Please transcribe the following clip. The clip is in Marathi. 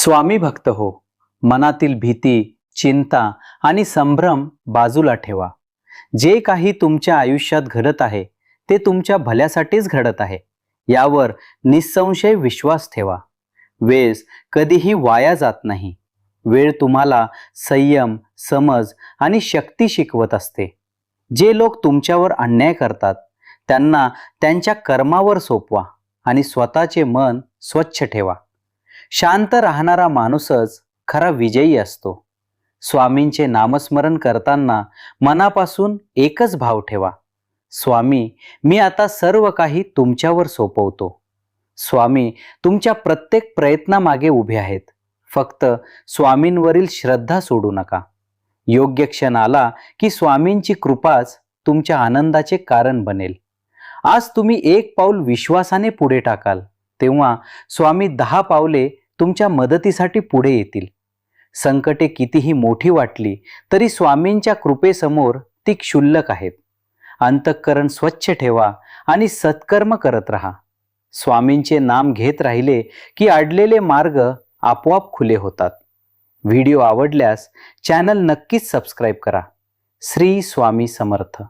स्वामी भक्त हो. मनातील भीती चिंता आणि संभ्रम बाजूला ठेवा. जे काही तुमच्या आयुष्यात घडत आहे ते तुमच्या भल्यासाठीच घडत आहे. यावर निसंशय विश्वास ठेवा. वेळ कधीही वाया जात नाही. वेळ तुम्हाला संयम समज आणि शक्ती शिकवत असते. जे लोक तुमच्यावर अन्याय करतात त्यांना त्यांच्या कर्मावर सोपवा आणि स्वतःचे मन स्वच्छ ठेवा. शांत राहणारा माणूसच खरा विजयी असतो. स्वामींचे नामस्मरण करताना मनापासून एकच भाव ठेवा. स्वामी मी आता सर्व काही तुमच्यावर सोपवतो. स्वामी तुमच्या प्रत्येक प्रयत्नामागे उभे आहेत. फक्त स्वामींवरील श्रद्धा सोडू नका. योग्य क्षण आला की स्वामींची कृपाच तुमच्या आनंदाचे कारण बनेल. आज तुम्ही एक पाऊल विश्वासाने पुढे टाकाल. तेव्हा स्वामी दहा पावले तुमच्या मदतीसाठी पुढे येतील. संकटे कितीही मोठी वाटली तरी स्वामींच्या कृपेसमोर ती क्षुल्लक आहेत. अंतःकरण स्वच्छ ठेवा आणि सत्कर्म करत राहा. स्वामींचे नाम घेत राहिले की अडलेले मार्ग आपोआप खुले होतात. व्हिडिओ आवडल्यास चॅनल नक्कीच सबस्क्राईब करा. श्री स्वामी समर्थ.